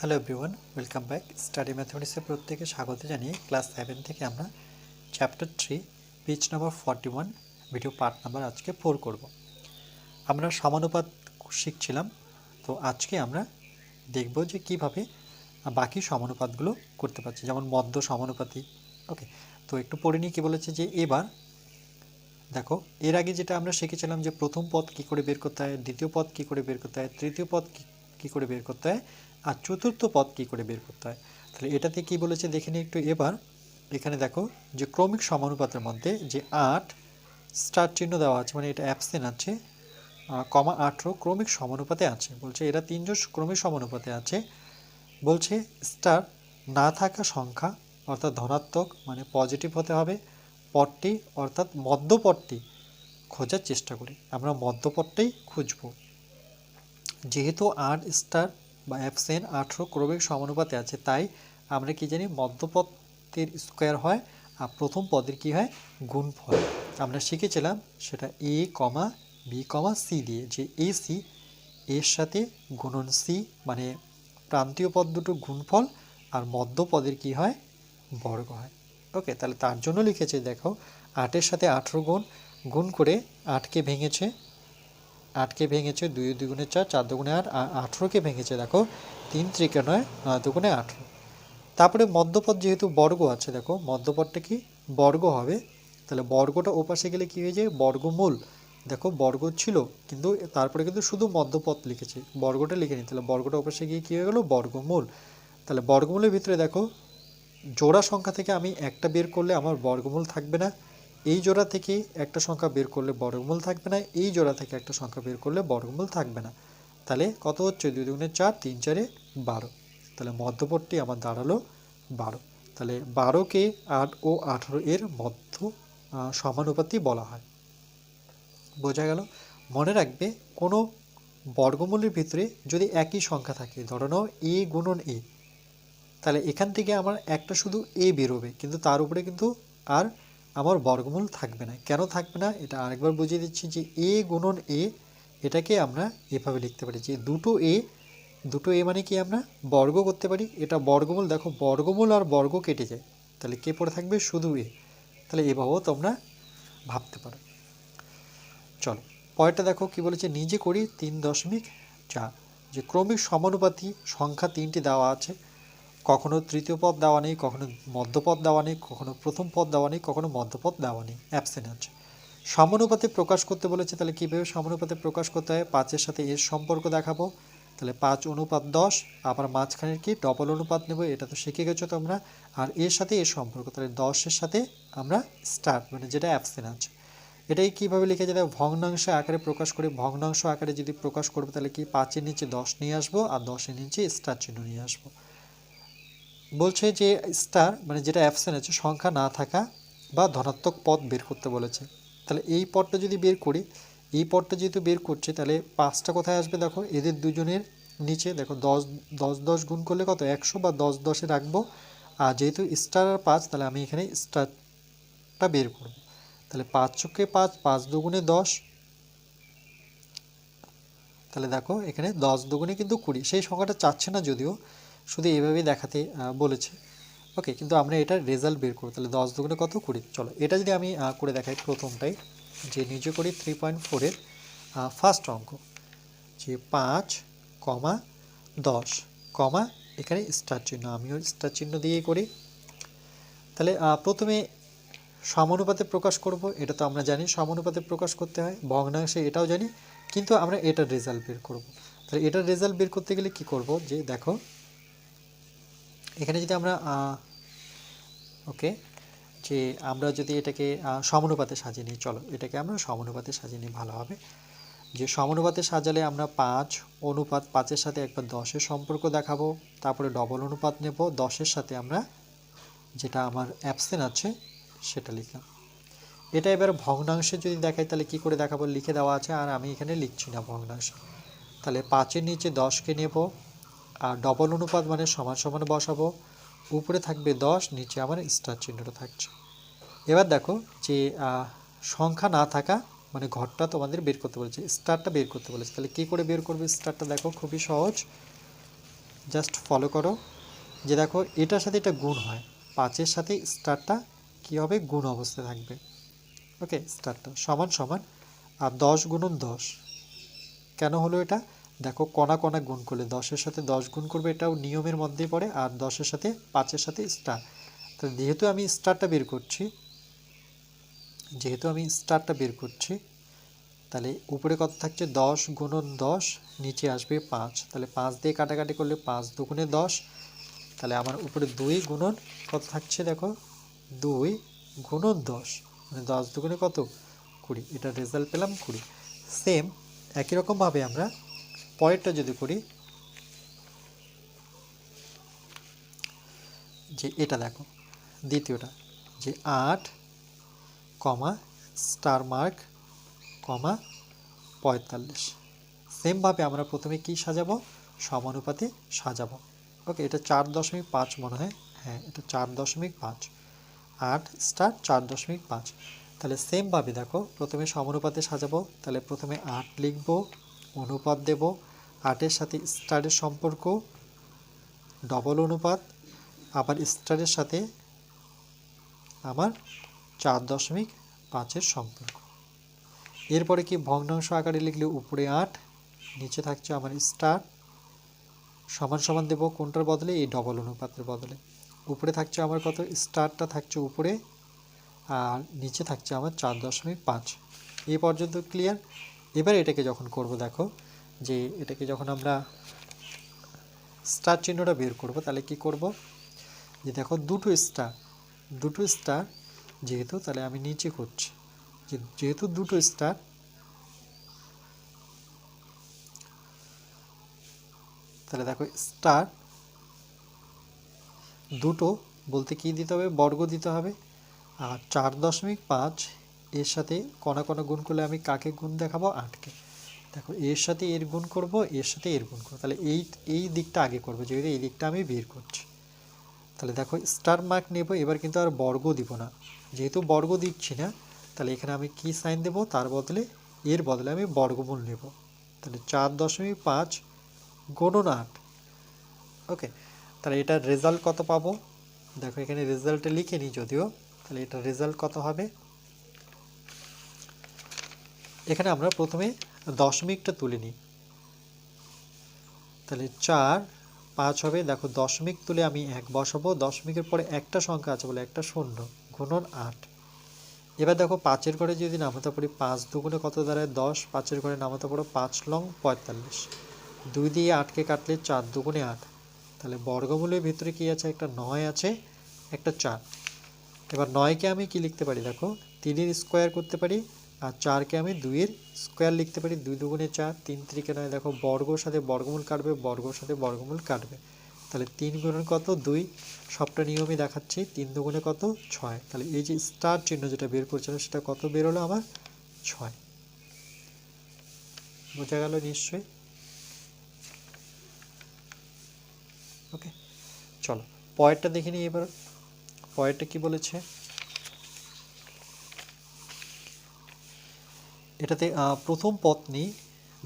Hello everyone welcome back study ম্যাথমেটিক্সের প্রত্যেকে স্বাগত জানিয়ে ক্লাস সেভেন থেকে আমরা chapter three page number forty one video part number আজকে ফোর করব। আমরা সমানুপাত শিখছিলাম, তো আজকে আমরা দেখব যে কীভাবে বাকি সমানুপাতগুলো করতে পারছি, যেমন মধ্য সমানুপাতি ওকে তো একটু পড়ে নিয়ে কী বলেছে যে এবার, দেখো, এর আগে যেটা আমরা শিখেছিলাম যে প্রথম পদ কি করে বের করতে হয়, দ্বিতীয় পদ কি করে বের করতে হয়, তৃতীয় পদ কি করে বের করতে হয় আর চতুর্থ পদ কী করে বের করতে হয়? তাহলে এটাতে কি বলেছে? দেখে নিই একটু এবার। এখানে দেখো যে ক্রমিক সমানুপাতের মধ্যে যে আট, স্টার চিহ্ন দেওয়া আছে মানে এটা অ্যাবসেন্ট আছে কমা আঠেরো ক্রমিক সমানুপাতে আছে। বলছে এরা তিনজন ক্রমিক সমানুপাতে আছে। বলছে স্টার না থাকা সংখ্যা, অর্থাৎ ধনাত্মক মানে পজিটিভ হতে হবে, পদটি, অর্থাৎ মধ্যপদটি খোঁজার চেষ্টা করি। আমরা মধ্যপদটাই খুঁজব। যেহেতু আট স্টার বা অ্যাবসেন্ট আঠেরো ক্রমিক সমানুপাতে আছে। তাই আমরা কি জানি মধ্যপদের স্কোয়ার হয় আর প্রথম পদের কি হয়? গুণফল। আমরা শিখেছিলাম সেটা এ কমা বি কমা সি দিয়ে যে এ সি এর সাথে গুণন সি মানে প্রান্তীয় পদ দুটো গুণফল আর মধ্যপদের কি হয়? বর্গ হয়। ওকে তাহলে তার জন্য লিখেছে, দেখো, আটের সাথে আঠেরো গুণ গুণ করে আটকে ভেঙেছে আটকে ভেঙেছে, দুই দুগুণে চার চার দুগুণে আট আঠেরোকে ভেঙেছে, দেখো, তিন ত্রিকে নয় নয় দুগুণে আঠেরো। তারপরে মধ্যপদ যেহেতু বর্গ আছে, দেখো মধ্যপদটা কি? বর্গ হবে। তাহলে বর্গটা ওপাশে গেলে কি হয়ে যায়? বর্গমূল। দেখো, বর্গ ছিল, কিন্তু তারপরে কিন্তু শুধু মধ্যপদ লিখেছে। বর্গটা লিখে নি তাহলে বর্গটা ওপাশে গিয়ে কী হয়ে গেলো? বর্গমূল। তাহলে বর্গমূলের ভিতরে দেখো, জোড়া সংখ্যা থেকে আমি একটা বের করলে আমার বর্গমূল থাকবে না। এই জোড়া থেকে একটা সংখ্যা বের করলে বর্গমূল থাকবে না, এই জোড়া থেকে একটা সংখ্যা বের করলে বর্গমূল থাকবে না। তাহলে কত হচ্ছে? দুই দুগুণে চার, তিন চারে বারো। তাহলে মধ্যপদটি আমার দাঁড়াল বারো। তাহলে বারোকে আট ও আঠারো এর মধ্য সমানুপাতি বলা হয়। বোঝা গেল? মনে রাখবে, কোনো বর্গমূলের ভিতরে যদি একই সংখ্যা থাকে, ধরো নাও এ গুণন এ, তাহলে এখান থেকে আমার একটা শুধু এ বেরোবে, কিন্তু তার উপরে কিন্তু আর আমার বর্গমূল থাকবে না। কেন থাকবে না? এটা আরেকবার বুঝিয়ে দিচ্ছি যে এ গুণন এ, এটাকে আমরা এভাবে লিখতে পারি যে দুটো এ দুটো এ মানে কি আমরা বর্গ করতে পারি? এটা বর্গমূল, দেখো বর্গমূল আর বর্গ কেটে যায়। তাহলে কে পড়ে থাকবে? শুধু এ। তাহলে এভাবেও তোমরা ভাবতে পারো। চলো, পরেরটা দেখো কি বলেছে, নিজে করি তিন দশমিক চার। যে ক্রমিক সমানুপাতি সংখ্যা তিনটি দেওয়া আছে কখনো তৃতীয় পদ দেওয়া নেই, কখনো মধ্যপদ দেওয়া নেই, কখনো প্রথম পদ দেওয়া নেই, কখনো মধ্যপদ দেওয়া নেই অ্যাবসেন্ট সমানুপাতে প্রকাশ করতে বলেছে, তাহলে কীভাবে সমানুপাতে প্রকাশ করতে হয়? পাঁচের সাথে এর সম্পর্ক দেখাবো। তাহলে পাঁচ অনুপাত দশ, আবার মাঝখানের কি? ডবল অনুপাত নেব, এটা তো শিখে গেছো তোমরা। আর এর সাথে এর সম্পর্ক, তাহলে দশের সাথে আমরা স্টার্ট মানে যেটা অ্যাবসেন্ট এটাই কীভাবে লিখে যায় ভগ্নাংশ আকারে প্রকাশ করে। ভগ্নাংশ আকারে যদি প্রকাশ করব, তাহলে কি? পাঁচের নিচে দশ নিয়ে আসব, আর দশের নিচে স্টার চিহ্ন নিয়ে আসব। বলছে যে স্টার মানে যেটা অ্যাবসেন্ট আছে, সংখ্যা না থাকা বা ধনাত্মক পদ বের করতে বলেছে। তাহলে এই পদটা যদি বের করি, এই পদটা যেহেতু বের করছে, তাহলে পাঁচটা কোথায় আসবে দেখো? এদের দুজনের নিচে, দেখো, দশ দশ দশ গুণ করলে কত? একশো বা দশ, দশে রাখব। আর যেহেতু স্টার আর পাঁচ, তাহলে আমি এখানে স্টারটা বের করব। তাহলে পাঁচ চোখে পাঁচ পাঁচ দুগুণে দশ। তাহলে দেখো, এখানে দশ দুগুণে কিন্তু কুড়ি। সেই সংখ্যাটা চাচ্ছে না যদিও শুধু এভাবেই দেখাতে বলেছে। ওকে কিন্তু আমরা এটার রেজাল্ট বের করব। তাহলে দশ দুগুণে কত? কুড়ি। চলো, এটা যদি আমি করে দেখাই প্রথমটাই, যে নিজে করি থ্রি পয়েন্ট ফোরের ফার্স্ট অঙ্ক, যে পাঁচ, কমা দশ, কমা এখানে স্টার চিহ্ন। আমিও স্টার চিহ্ন দিয়েই করি। তাহলে প্রথমে সমানুপাতে প্রকাশ করব। এটা তো আমরা জানি, সমানুপাতে প্রকাশ করতে হয়। ভগ্নাংশে এটাও জানি, কিন্তু আমরা এটার রেজাল্ট বের করব। তাহলে এটার রেজাল্ট বের করতে গেলে কি করব? যে দেখো এখানে যদি আমরা ওকে, যে আমরা যদি এটাকে সমানুপাতে সাজিয়ে নিই, চলো, এটাকে আমরা সমানুপাতে সাজিয়ে নিই ভালো হবে যে সমানুপাতে সাজালে আমরা পাঁচ অনুপাত পাঁচের সাথে একবার দশের সম্পর্ক দেখাবো, তারপরে ডবল অনুপাত নেব, দশের সাথে আমরা যেটা আমার অ্যাবসেন্ট আছে, সেটা লিখলাম। এটা এবার ভগ্নাংশে যদি দেখাই, তাহলে কি করে দেখাবো? লিখে দেওয়া আছে, আর আমি এখানে লিখছি না ভগ্নাংশ। তাহলে পাঁচের নিচে দশকে নেব আর ডবল অনুপাত মানে সমান সমান বসাবো। উপরে থাকবে দশ, নিচে আমার স্টার চিহ্নটা থাকছে। এবার দেখো যে সংখ্যা না থাকা মানে ঘরটা তোমাদের বের করতে বলেছে স্টারটা বের করতে বলেছে। তাহলে কী করে বের করবে স্টারটা দেখো খুবই সহজ। জাস্ট ফলো করো। যে দেখো এটার সাথে এটা গুণ হয়। পাঁচের সাথে স্টারটা কী হবে? গুণ অবস্থায় থাকবে। ওকে স্টারটা সমান সমান। আর দশ গুণন দশ। কেন হলো এটা? দেখো, কণা কণা গুণ করলে দশের সাথে দশ গুণ করবে, এটাও নিয়মের মধ্যে পড়ে, আর দশের সাথে পাঁচের সাথে স্টার তো যেহেতু আমি স্টারটা বের করছি, যেহেতু আমি স্টারটা বের করছি, তাহলে উপরে কত থাকছে? দশ গুণন দশ, নিচে আসবে পাঁচ। তাহলে পাঁচ দিয়ে কাটাকাটি করলে পাঁচ দুগুণে দশ। তাহলে আমার উপরে দুই গুণন কত থাকছে দেখো? দুই গুণন দশ। মানে দশ দুগুণে কত? কুড়ি। এটা রেজাল্ট পেলাম কুড়ি। সেম একই রকমভাবে আমরা পরেরটা যদি করি, যে এটা দেখো, দ্বিতীয়টা, যে আট কমা স্টার মার্ক কমা পঁয়তাল্লিশ। সেমভাবে আমরা প্রথমে কি সাজাবো? সমানুপাতে সাজাবো। ওকে এটা চার দশমিক পাঁচ মনে হয়। হ্যাঁ এটা চার দশমিক পাঁচ। আট স্টার চার দশমিক পাঁচ। তাহলে সেমভাবে দেখো, প্রথমে সমানুপাতে সাজাবো, তাহলে প্রথমে আট লিখব, অনুপাত দেব আটের সাথে স্টারের সম্পর্ক ডবল অনুপাত, আবার স্টারের সাথে আমার চার দশমিক পাঁচের সম্পর্ক। এরপরে কি ভগ্নাংশ আকারে লিখলে উপরে আট, নিচে থাকছে আমার স্টার, সমান সমান দেব কোনটার বদলে? এই ডবল অনুপাতের বদলে। উপরে থাকছে আমার কত? স্টারটা থাকছে উপরে, আর নিচে থাকছে আমার চার দশমিক পাঁচ। এই পর্যন্ত ক্লিয়ার এবার এটাকে যখন করব, দেখো যে এটাকে যখন আমরা স্টার চিহ্নটা বের করব, তাহলে কি করব? যে দেখো দুটো স্টার দুটো স্টার যেহেতু, তাহলে আমি নিচে করছি। যেহেতু দুটো স্টার, তাহলে দেখো স্টার দুটো বলতে কি দিতে হবে? বর্গ দিতে হবে। আর চার দশমিক পাঁচ এর সাথে কণা কণা গুণ করলে আমি কাকে গুণ দেখাবো? আটকে। দেখো, এর সাথে এর গুণ করব, এর সাথে এর গুণ করব। তাহলে এই এই দিকটা আগে করব, যেহেতু এই দিকটা আমি বের করছি। তাহলে দেখো স্টার মার্ক নেব, এবার কিন্তু আর বর্গ দিব না। যেহেতু বর্গ দিচ্ছি না, তাহলে এখানে আমি কি সাইন দেব? তার বদলে এর বদলে আমি বর্গমূল নেব। তাহলে চার দশমিক পাঁচ গুণন আট। ওকে, তাহলে এটার রেজাল্ট কত পাবো? দেখো, এখানে রেজাল্টে লিখে নিই যদিও। তাহলে এটার রেজাল্ট কত হবে? এখানে আমরা প্রথমে দশমিকটা তুলে নিই। তাহলে চার, পাঁচ হবে, দেখো দশমিক তুলে আমি এক বসাবো, দশমিকের পরে একটা সংখ্যা আছে বলে একটা শূন্য, গুণন আট। এবার দেখো পাঁচের ঘরে যদি নামাতে পারি পাঁচ দুগুণে কত দাঁড়ায়? দশ, পাঁচের ঘরে নামাতে পারো পাঁচ লং পঁয়তাল্লিশ। দুই দিয়ে আটকে কাটলে চার দুগুণে আট। তাহলে বর্গমূলের ভিতরে কি আছে? একটা নয় আছে, একটা চার। এবার নয়কে আমি কি লিখতে পারি? দেখো তিনের স্কোয়ার করতে পারি আর চারকে আমি দুইয়ের স্কোয়ার লিখতে পারি। দুই দুগুণে চার, তিন ত্রিকে নয়। দেখো, বর্গর সাথে বর্গমূল কাটবে, বর্গর সাথে বর্গমূল কাটবে। তাহলে তিন গুণের কত? দুই। সবটা নিয়মই দেখাচ্ছি। তিন দুগুণে কত? ছয়। তাহলে এই যে স্টার চিহ্ন যেটা বের করছিলাম, সেটা কত বেরোলো আমার? ছয়। বোঝা গেল নিশ্চয়ই? ওকে চলো। পয়েরটা দেখে নিই এবার। পয়েরটা কি বলেছে? এটাতে প্রথম পত্নী,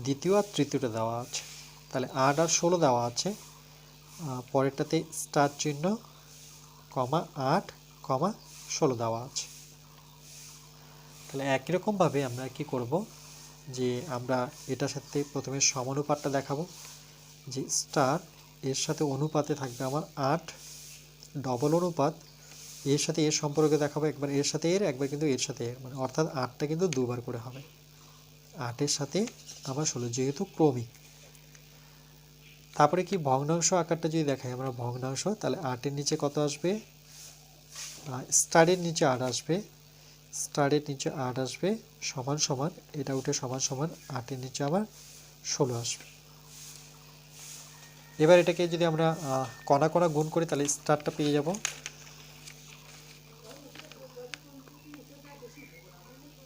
দ্বিতীয় আর তৃতীয়টা দেওয়া আছে। তাহলে আট আর ষোলো দেওয়া আছে। পরেরটাতে স্টার চিহ্ন, কমা আট, কমা ষোলো দেওয়া আছে। তাহলে একই রকমভাবে আমরা কি করব যে আমরা এটার সাথে প্রথমে সমানুপাতটা দেখাবো। যে স্টার এর সাথে অনুপাতে থাকবে আমার আট, ডবল অনুপাত, এর সাথে এর সম্পর্কে দেখাবো, একবার এর সাথে এর, একবার কিন্তু এর সাথে এর। মানে অর্থাৎ আটটা কিন্তু দুবার করে হবে। আটের সাথে আমার ষোলো, যেহেতু ক্রমিক। তারপরে কি ভগ্নাংশ আকারটা যদি দেখাই, আমরা ভগ্নাংশ, তাহলে আটের নিচে কত আসবে? স্টারের নিচে আট আসবে। স্টারের নিচে আট আসবে, সমান সমান, এটা উঠে সমান সমান আটের নিচে আবার ষোলো আসবে। এবার এটাকে যদি আমরা কণা কণা গুণ করি, তাহলে স্টারটা পেয়ে যাব।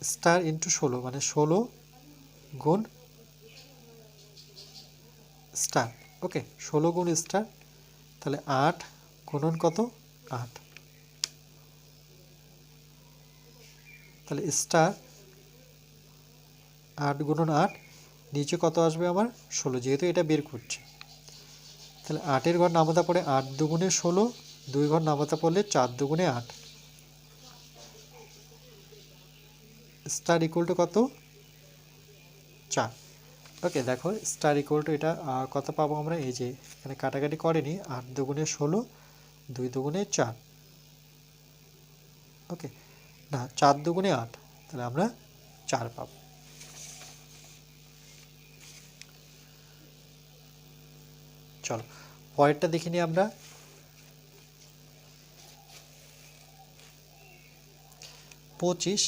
স্টার ইন্টু ষোলো মানে ষোলো গুণ স্টার। ওকে, ষোলো গুণ স্টার, তাহলে আট গুণন কত? আট। তাহলে স্টার আট গুণন আট, নিচে কত আসবে আমার? ষোলো, যেহেতু এটা বের করছে। তাহলে আটের ঘর নামতা পড়ে আট দুগুণে ষোলো, দুই ঘর নামতা পড়লে চার দুগুণে আট। স্টার ইকুয়াল টু কত? চার। ওকে, দেখো স্টার ইকুয়াল টু এটা কত পাবো আমরা? এই যে, এখানে কাটাকাটি করেনি। আট দুগুণে ষোলো, দুই দুগুণে চার। ওকে, না, চার দুগুণে আট, তাহলে আমরা চার পাব। চলো, পরেরটা দেখে নিই আমরা। পঁচিশ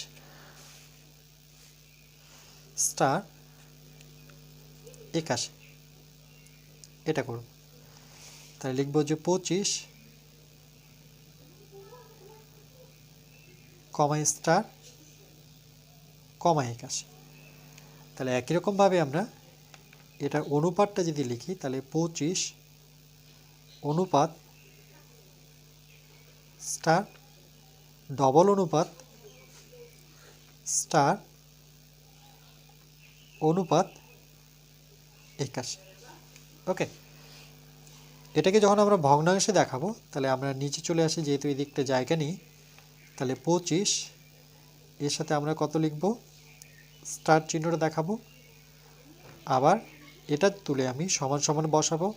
স্টার একাশি এটা করুন তাহলে লিখব যে পঁচিশ কমা স্টার কমা একাশি। তাহলে একই রকমভাবে আমরা এটার অনুপাতটা যদি লিখি, তাহলে পঁচিশ অনুপাত স্টার ডবল অনুপাত স্টার অনুপাত একাশি ওকে। এটাকে যখন আমরা ভগ্নাংশে দেখাবো, তাহলে আমরা নিচে চলে আসি, যেহেতু এই দিকটা জায়গা নিই, তাহলে পঁচিশ, এর সাথে আমরা কত লিখব? স্টার চিহ্নটা দেখাবো। আবার এটা তুলে আমি সমান সমান বসাবো।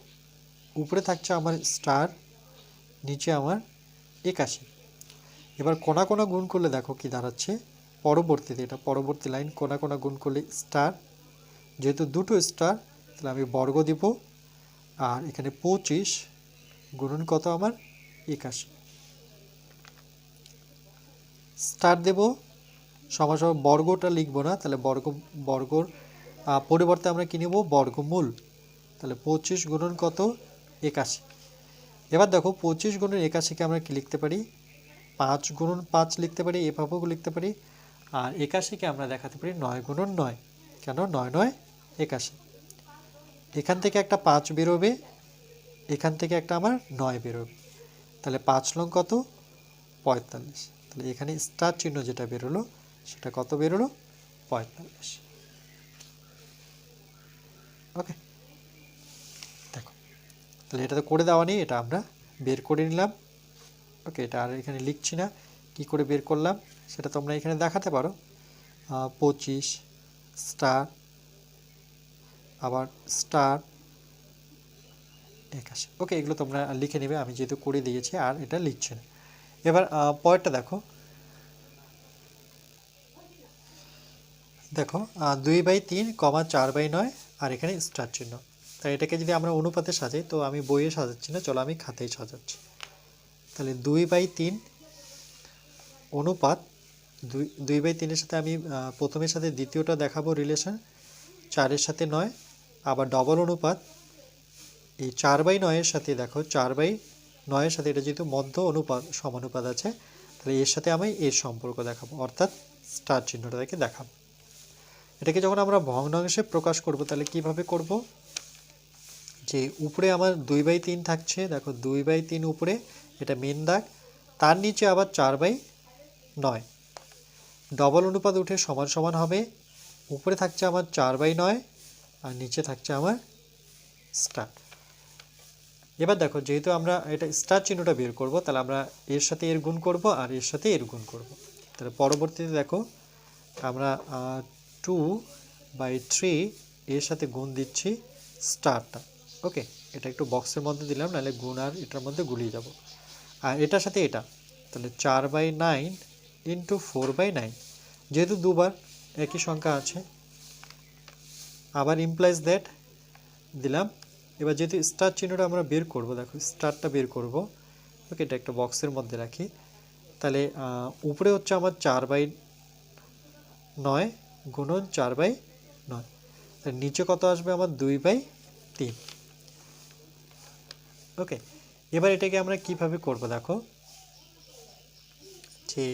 উপরে থাকছে আমার স্টার, নিচে আমার একাশি। এবার কোনা কোনা গুণ করলে দেখো কি দাঁড়াচ্ছে, পরবর্তীতে, এটা পরবর্তী লাইন, কোনা কোনা গুণ করলে স্টার, যেহেতু দুটো স্টার তাহলে আমি বর্গ দিব, আর এখানে পঁচিশ গুণন কত আমার একাশি। স্টার দেব, সমান সমান বর্গটা লিখব না, তাহলে বর্গ, বর্গর পরিবর্তে আমরা কী নেব? বর্গমূল। তাহলে পঁচিশ গুণন কত? একাশি। এবার দেখো, পঁচিশ গুণন একাশিকে আমরা কি লিখতে পারি? পাঁচ গুণন পাঁচ লিখতে পারি এভাবেও লিখতে পারি, আর একাশিকে আমরা দেখাতে পারি নয় গুণন নয়। কেন? নয় নয় একাশি। এখান থেকে একটা পাঁচ বেরোবে, এখান থেকে একটা আমার নয় বেরোবে। তাহলে পাঁচ লং কত? পঁয়তাল্লিশ। তাহলে এখানে স্টার চিহ্ন যেটা বেরোলো, সেটা কত বেরোলো? পঁয়তাল্লিশ। ওকে। দেখো, তাহলে এটা তো করে দেওয়া নেই, এটা আমরা বের করে নিলাম। ওকে, এটা আর এখানে লিখছি না, কি করে বের করলাম? সেটা তোমরা এখানে দেখাতে পারো। পঁচিশ স্টার আবার স্টার একাশি। ওকে এগুলো তোমরা লিখে নেবে, আমি যেহেতু করে দিয়েছি, আর এটা লিখছি না। এবার পরেরটা দেখো। দেখো দুই বাই তিন কমা চার বাই নয়, আর এখানে স্টার চিহ্ন। তাই এটাকে যদি আমরা অনুপাতে সাজাই, তো আমি বইয়ে সাজাচ্ছি না, চলো আমি খাতায় সাজাচ্ছি। তাহলে দুই বাই তিন অনুপাত, দুই দুই বাই তিনের সাথে আমি প্রথমের সাথে দ্বিতীয়টা দেখাবো রিলেশন চারের সাথে নয় আবার ডবল অনুপাত, এই চার বাই নয়ের সাথে দেখো, চার বাই নয়ের সাথে এটা যেহেতু মধ্য অনুপাত, সমানুপাত আছে, তাহলে এর সাথে আমি এর সম্পর্ক দেখাবো, অর্থাৎ স্টার চিহ্নটাকে দেখাবো। এটাকে যখন আমরা ভগ্নাংশে প্রকাশ করব, তাহলে কীভাবে করব? যে উপরে আমার দুই বাই তিন থাকছে, দেখো দুই বাই তিন উপরে, এটা মেন দাগ, তার নিচে আবার চার বাই নয়। ডবল অনুপাত উঠে সমান সমান হবে, উপরে থাকছে আমার চার বাই নয় আর নিচে থাকছে আমার স্টার এবার দেখো, যেহেতু আমরা এটা স্টার চিহ্নটা বের করব, তাহলে আমরা এর সাথে এর গুণ করব আর এর সাথে এর গুণ করব। তাহলে পরবর্তীতে দেখো, আমরা টু বাই থ্রি এর সাথে গুণ দিচ্ছি স্টারটা ওকে এটা একটু বক্সের মধ্যে দিলাম, নাহলে গুণ আর এটার মধ্যে গুলিয়ে যাব। আর এটার সাথে এটা, তাহলে চার by nine into four by nine যেহেতু দুবার একই সংখ্যা আছে আবার ইমপ্লাইজ দ্যাট দিলাম। এবার যেহেতু স্টার চিহ্নটা আমরা বের করব, দেখো স্টারটা বের করব। ওকে এটা একটা বক্সের মধ্যে রাখি। তাহলে উপরে হচ্ছে আমার চার বাই নয় গুণন চার বাই নয়। নিচে কত আসবে আমার দুই বাই তিন। ওকে এবার এটাকে আমরা কীভাবে করব দেখো? যে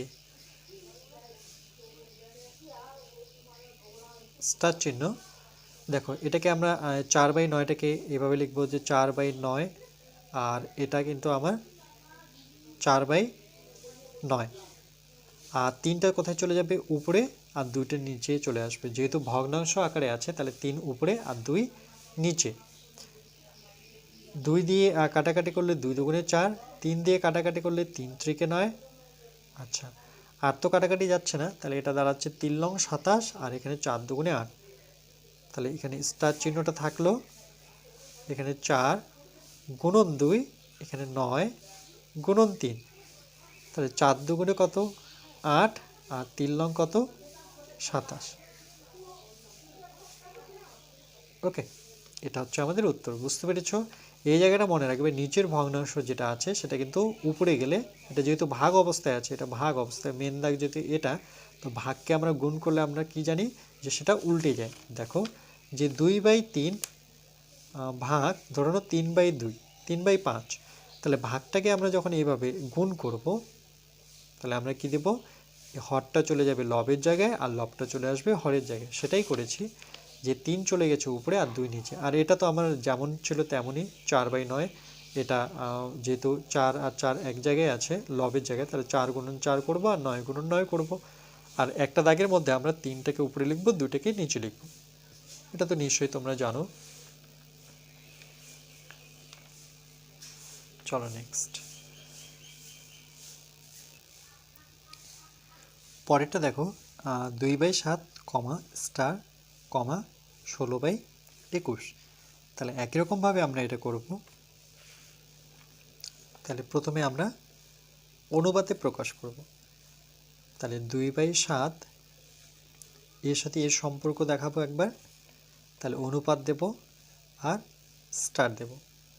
স্টার চিহ্ন দেখো, এটাকে আমরা চার বাই নয়টাকে এভাবে লিখব যে চার বাই নয়, আর এটা কিন্তু আমার চার বাই নয়। আর তিনটা কোথায় চলে যাবে? উপরে, আর দুইটা নিচে চলে আসবে। যেহেতু ভগ্নাংশ আকারে আছে, তাহলে তিন উপরে আর দুই নিচে। দুই দিয়ে কাটাকাটি করলে দুই দুগুণে চার, তিন দিয়ে কাটাকাটি করলে তিন ত্রিকে নয়। আচ্ছা আর তো কাটাকাটি যাচ্ছে না, তাহলে এটা দাঁড়াচ্ছে তিন লং সাতাশ, আর এখানে চার দুগুণে আট। তাহলে এখানে স্টার চিহ্নটা থাকল, এখানে চার, গুণন দুই, এখানে নয়, গুণন তিন। তাহলে চার দুগুণে কত? আট, আর তিন লং কত? সাতাশ। ওকে, এটা হচ্ছে আমাদের উত্তর, বুঝতে পেরেছ? এই জায়গাটা মনে রাখবে, নিচের ভগ্নাংশ যেটা আছে, সেটা কিন্তু উপরে গেলে, এটা যেহেতু ভাগ অবস্থায় আছে, এটা ভাগ অবস্থায় মেন দাগ যেহেতু এটা, তো ভাগকে আমরা গুণ করলে আমরা কি জানি? যে সেটা উল্টে যায়। দেখো যে দুই বাই তিন ভাগ ধরো না তিন বাই দুই, তিন বাই পাঁচ। তাহলে ভাগটাকে আমরা যখন এইভাবে গুণ করব, তাহলে আমরা কি দেব? হরটা চলে যাবে লবের জায়গায় আর লবটা চলে আসবে হরের জায়গায়। সেটাই করেছি যে তিন চলে গেছে উপরে আর দুই নিচে। আর এটা তো আমার যেমন ছিল তেমনই চার বাই নয়। এটা যেহেতু চার আর চার এক জায়গায় আছে, লবের জায়গায়, তাহলে চার গুণন চার করব আর নয় গুণন নয় করব। আর একটা দাগের মধ্যে আমরা তিনটাকে উপরে লিখব, দুইটাকে নিচে লিখব। এটা তো নিশ্চয়ই তোমরা জানো। চলো নেক্সট পরেরটা দেখো দুই বাই সাত কমা স্টার কমা ষোলো বাই একুশ। তাহলে একই রকমভাবে আমরা এটা করব। তাহলে প্রথমে আমরা অনুবাদে প্রকাশ করব। তাহলে দুই বাই সাত, এর সাথে এর সম্পর্ক দেখাবো একবার। তাহলে অনুপাত দেব আর স্টার দেব।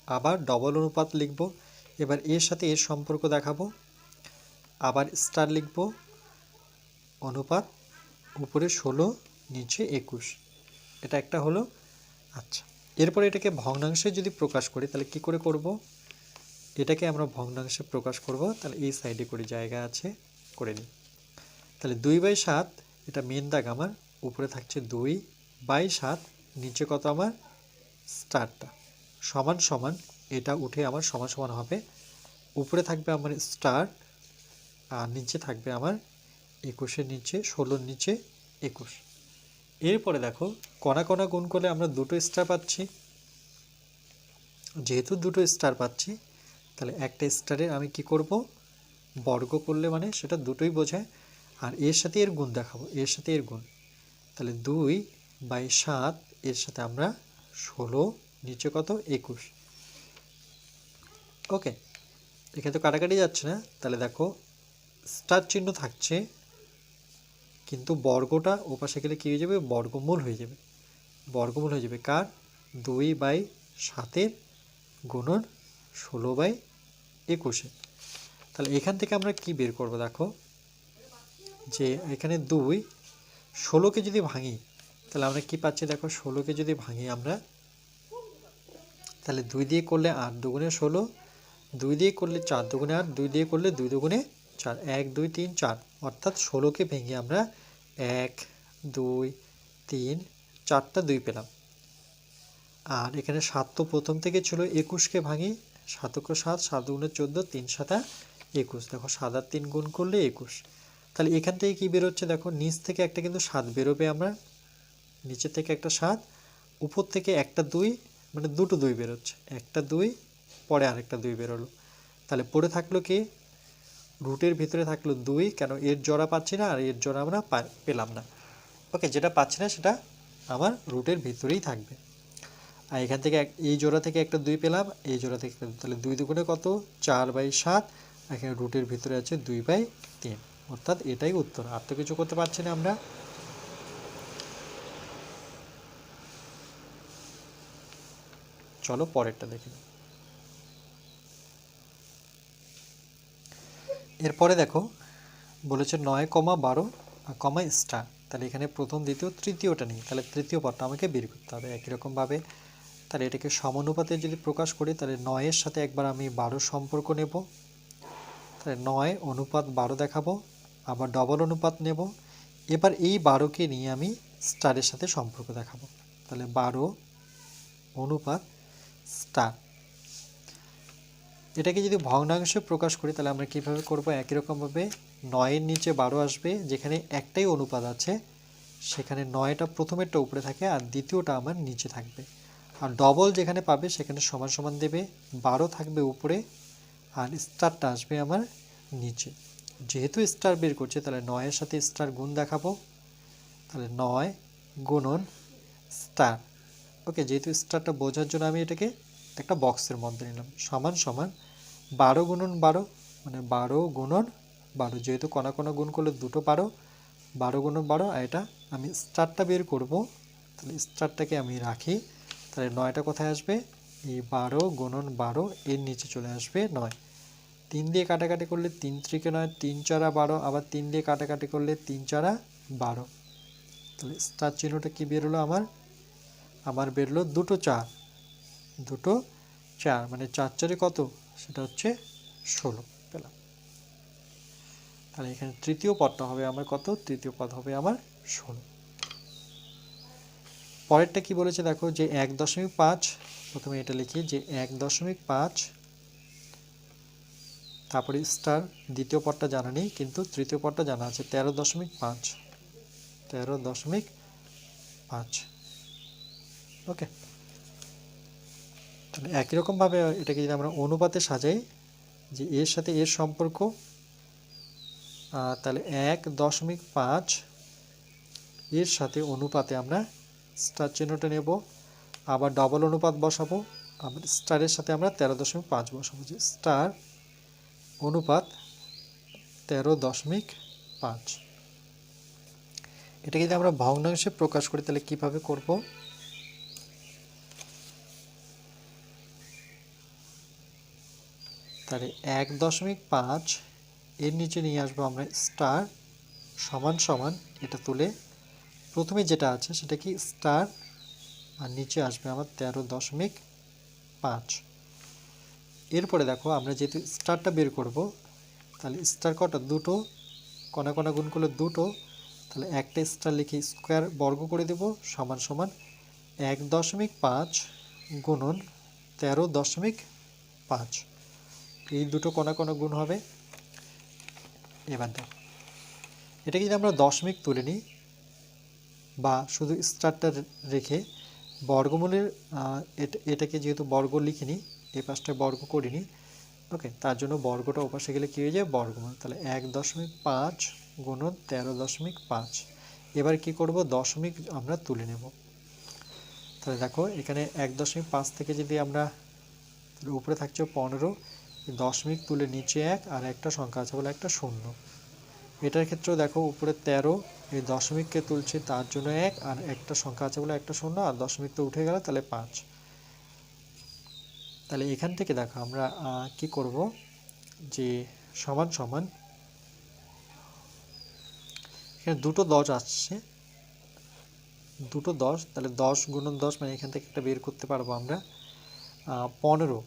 আবার ডবল অনুপাত লিখব। এবার এর সাথে এর সম্পর্ক দেখাবো। আবার স্টার লিখব। অনুপাত উপরে ষোলো, নিচে একুশ। এটা একটা হলো আচ্ছা। এরপরে এটাকে ভগ্নাংশে যদি প্রকাশ করি, তাহলে কি করে করব? এটাকে আমরা ভগ্নাংশে প্রকাশ করব। তাহলে এই সাইডে করে জায়গা আছে, করে নিই। তাহলে দুই বাই সাত, এটা মেন দাগ আমার, উপরে থাকছে দুই বাই সাত নিচে কত আমার? স্টারটা। সমান সমান, এটা উঠে আমার সমান সমান হবে। উপরে থাকবে আমার স্টার, আর নিচে থাকবে আমার একুশের নিচে, ষোলোর নিচে একুশ। এরপরে দেখো, কণা কণা গুণ করলে আমরা দুটো স্টার পাচ্ছি। যেহেতু দুটো স্টার পাচ্ছি, তাহলে একটা স্টারে আমি কি করব? বর্গ করলে মানে সেটা দুটোই বোঝায়। আর এর সাথে এর গুণ দেখাবো, এর সাথে এর গুণ। তাহলে দুই বাই সাত এর সাথে আমরা ষোলো, নিচে কত? একুশ। ওকে, এখানে তো কাটাকাটি যাচ্ছে না। তাহলে দেখো, স্টার চিহ্ন থাকছে, কিন্তু বর্গটা ওপাশে গেলে কী হয়ে যাবে? বর্গমূল হয়ে যাবে। বর্গমূল হয়ে যাবে কার? দুই বাই সাতের গুণন ষোলো বাই একুশে। তাহলে এখান থেকে আমরা কি বের করব দেখো? যে এখানে দুই, ষোলোকে যদি ভাঙি তাহলে আমরা কি পাচ্ছি? দেখো, ষোলোকে যদি ভাঙি আমরা, তাহলে দুই দিয়ে করলে আট দুগুণে ষোলো, দুই দিয়ে করলে চার দুগুণে আট, দুই দিয়ে করলে দুই দুগুণে চার, এক, দুই, তিন, চার। অর্থাৎ ষোলোকে ভেঙে আমরা এক, দুই, তিন, চারটা দুই পেলাম। আর এখানে সাত তো প্রথম থেকে ছিল, একুশকে ভাঙি সাতকে সাত সাত দুগুণে চোদ্দ, তিন সাতা একুশ। দেখো, সাত আর তিন গুণ করলে একুশ। তাহলে এখান থেকে কী বেরোচ্ছে? দেখো, নিচ থেকে একটা কিন্তু সাত বেরোবে আমরা। নিচে থেকে একটা সাত, উপর থেকে একটা দুই মানে দুটো দুই বেরোচ্ছে। একটা দুই, পরে আরেকটা দুই বেরোলো। তাহলে পড়ে থাকল কি? রুটের ভিতরে থাকল দুই, কেন এর জোড়া পাচ্ছি না আর এর জোড়া আমরা পেলাম না। ওকে, যেটা পাচ্ছি না সেটা আমার রুটের ভিতরেই থাকবে। আর এখান থেকে এই জোড়া থেকে একটা দুই পেলাম, এই জোড়া থেকে। তাহলে দুই দুগুণে কত? চার বাই সাত। এখানে রুটের ভিতরে আছে দুই বাই তিন। অর্থাৎ এটাই উত্তর। আর তো কিছু করতে পারছি না আমরা। চলো পরেরটা দেখি এরপরে দেখো, বলেছে নয় কমা বারো কমা স্টার। তাহলে এখানে প্রথম, দ্বিতীয়, তৃতীয়টা নেই তাহলে তৃতীয় পদটা আমাকে বের করতে হবে একই রকমভাবে তাহলে এটাকে সমানুপাতে যদি প্রকাশ করি, তাহলে নয়ের সাথে একবার আমি বারো সম্পর্ক নেব। তাহলে নয় অনুপাত বারো দেখাবো, আবার ডবল অনুপাত নেব। এবার এই বারোকে নিয়ে আমি স্টারের সাথে সম্পর্ক দেখাবো। তাহলে বারো অনুপাত স্টার এটাকে যদি ভগ্নাংশে প্রকাশ করি, তাহলে আমরা কীভাবে করব? একই রকমভাবে নয়ের নিচে বারো আসবে, যেখানে একটাই অনুপাত আছে, সেখানে নয়টা প্রথমেরটা উপরে থাকে আর দ্বিতীয়টা আমার নিচে থাকবে। আর ডবল যেখানে পাবে, সেখানে সমান সমান দেবে, বারো থাকবে উপরে, আর স্টারটা আসবে আমার নিচে। যেহেতু স্টার বের করছে, তাহলে নয়ের সাথে স্টার গুণ দেখাবো। তাহলে নয় গুণন স্টার ওকে, যেহেতু স্টারটা বোঝার জন্য আমি এটাকে একটা বক্সের মধ্যে নিলাম। সমান সমান বারো গুণন বারো মানে বারো গুণন বারো, যেহেতু কণা কণা গুণ করলে দুটো বারো বারো গুণন বারো, আর এটা আমি স্টারটা বের করব। তাহলে স্টারটাকে আমি রাখি। তাহলে নয়টা কোথায় আসবে? এই বারো গুণন বারো এর নিচে চলে আসবে নয়। তিন দিয়ে কাটাকাটি করলে তিন ত্রিকে নয়, তিন চারা বারো, আবার তিন দিয়ে কাটাকাটি করলে তিন চারা বারো। তাহলে স্টার চিহ্নটা কি বেরোলো আমার? আমার বেরলো দুটো চার। দুটো চার মানে চার চারে কত? সেটা হচ্ছে ষোলো। পেলাম। তাহলে এখানে তৃতীয় পদটা হবে আমার কত? তৃতীয় পদ হবে আমার ষোলো। পরেরটা কি বলেছে দেখো? যে এক দশমিক পাঁচ, প্রথমে এটা লিখি যে এক দশমিক পাঁচ, তারপরে স্টার, দ্বিতীয় পদটা জানা নেই, কিন্তু তৃতীয় পদটা জানা আছে, তেরো দশমিক পাঁচ। তেরো দশমিক পাঁচ। ওকে তাহলে একই রকমভাবে এটাকে যদি আমরা অনুপাতে সাজাই, যে এর সাথে এর সম্পর্ক তাহলে এক দশমিক পাঁচ, এর সাথে অনুপাতে আমরা স্টার চিহ্নটা নেব, আবার ডবল অনুপাত বসাবো, আবার স্টারের সাথে আমরা তেরো দশমিক পাঁচ বসাবো, যে স্টার অনুপাত তেরো দশমিক পাঁচ। এটাকে যদি আমরা ভগ্নাংশে প্রকাশ করি, তাহলে কীভাবে করব? তাহলে এক দশমিক পাঁচ, এর নিচে নিয়ে আসব আমরা স্টার সমান সমান, এটা তুলে প্রথমে যেটা আছে সেটা কি স্টার, আর নিচে আসবে আমার তেরো দশমিক পাঁচ। এরপরে দেখো আমরা যেহেতু স্টারটা বের করব, তাহলে স্টার কটা? দুটো, কণা কণা গুণ করলে দুটো, তাহলে একটা স্টার লিখে স্কোয়ার বর্গ করে দেব, সমান সমান এক দশমিক পাঁচ গুণন তেরো দশমিক পাঁচ। এই দুটো কণা কণা গুণ হবে। এবার দেখো এটাকে যদি আমরা দশমিক তুলে নিই, বা শুধু স্টারটা রেখে বর্গমূলের এটা- এটাকে যেহেতু বর্গ লিখিনি এই পাশটা বর্গ করিনি ওকে, তার জন্য বর্গটা ওপাশে গেলে কী হয়ে যায়? বর্গমূল। তাহলে এক দশমিক পাঁচ গুণন তেরো দশমিক পাঁচ। এবার কি করব? দশমিক আমরা তুলে নেব। তাহলে দেখো, এখানে এক দশমিক পাঁচ থেকে যদি আমরা উপরে থাকছে পনেরো দশমিক তুলে নিচে এক আর একটা সংখ্যা আছে বলে একটা শূন্য। এটার ক্ষেত্রেও দেখো উপরে তেরো, এই দশমিককে তুলছি তার জন্য এক আর একটা সংখ্যা আছে বলে একটা শূন্য আর দশমিক তো উঠে গেল তাহলে পাঁচ। তাহলে এখান থেকে দেখো আমরা কি করব? যে সমান সমান এখানে দুটো দশ আসছে। দুটো দশ, তাহলে দশ গুণন দশ মানে এখান থেকে একটা বের করতে পারব আমরা। পনেরো।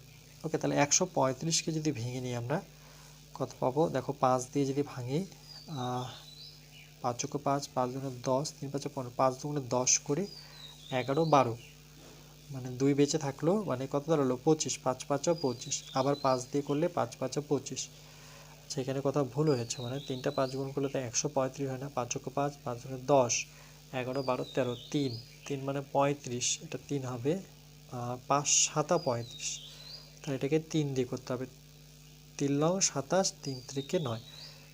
ওকে, তাহলে একশো পঁয়ত্রিশকে যদি ভেঙে নিই আমরা, কত পাবো? দেখো, পাঁচ দিয়ে যদি ভাঙি পাঁচ চোখে পাঁচ পাঁচ দুগুণে দশ, তিন পাঁচে পনেরো, পাঁচ দুগুণে দশ করে এগারো বারো। মানে দুই বেঁচে থাকল মানে কত দাঁড়াল? পঁচিশ, পাঁচ পাঁচও পঁচিশ। আবার পাঁচ দিয়ে করলে পাঁচ পাঁচও পঁচিশ। আচ্ছা এখানে কথা ভুল হয়েছে মানে তিনটা পাঁচ গুণ করলে তো একশো পঁয়ত্রিশ হয় না। পাঁচ চোখে পাঁচ পাঁচ দুগুণে দশ, এগারো বারো তেরো, তিন। তিন মানে পঁয়ত্রিশ, এটা তিন হবে পাঁচ সাতা পঁয়ত্রিশ। তাহলে এটাকে তিন দিয়ে করতে হবে। তিন লং সাতাশ, তিন ত্রিকে নয়।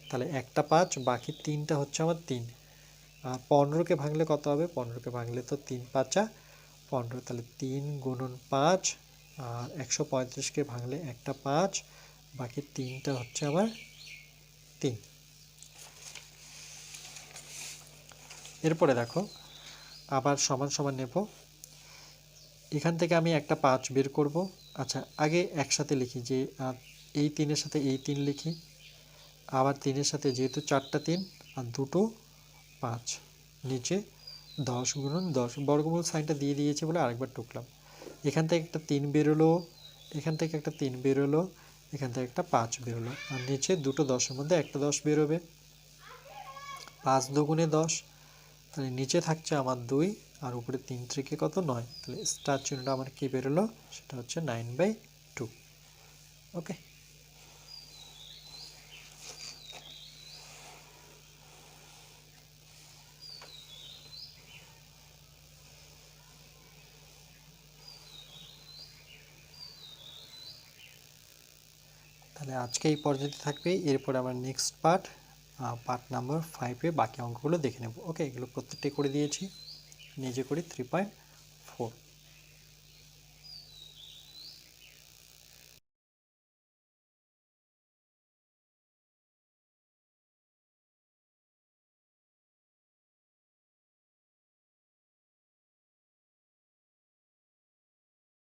তাহলে একটা পাঁচ, বাকি তিনটা হচ্ছে আমার তিন। আর পনেরোকে ভাঙলে কত হবে? পনেরোকে ভাঙলে তো তিন পাঁচা। পনেরো, তাহলে তিন গুণন পাঁচ। আর একশো পঁয়ত্রিশকে ভাঙলে একটা পাঁচ। বাকি তিনটা হচ্ছে আমার তিন। এরপরে দেখো, আবার সমান সমান নেব। এখান থেকে আমি একটা পাঁচ বের করব। আচ্ছা আগে একসাথে লিখি যে এই তিনের সাথে এই তিন লিখি, আবার তিনের সাথে যেহেতু চারটা তিন, আর দুটো পাঁচ, নিচে দশ গুণন দশ, বর্গমূল সাইনটা দিয়ে দিয়েছে বলে আরেকবার টুকলাম। এখান থেকে একটা তিন বেরোলো, এখান থেকে একটা তিন বেরোলো, এখান থেকে একটা পাঁচ বেরোলো, আর নিচে দুটো দশের মধ্যে একটা দশ বেরোবে। পাঁচ দুগুণে দশ, তাহলে নিচে থাকছে আমার দুই আর উপরে তিন থেকে কত? নয়। তাহলে স্টার চিহ্নটা আমার কী বেরোলো? সেটা হচ্ছে নাইন বাই টু ওকে তাহলে আজকে এই পর্যন্ত থাকবে। এরপর আমার নেক্সট পার্ট পার্ট নাম্বার ফাইভে বাকি অঙ্কগুলো দেখে নেব। ওকে এগুলো প্রত্যেকটাই করে দিয়েছি। নিজে করি থ্রি পয়েন্ট ফোর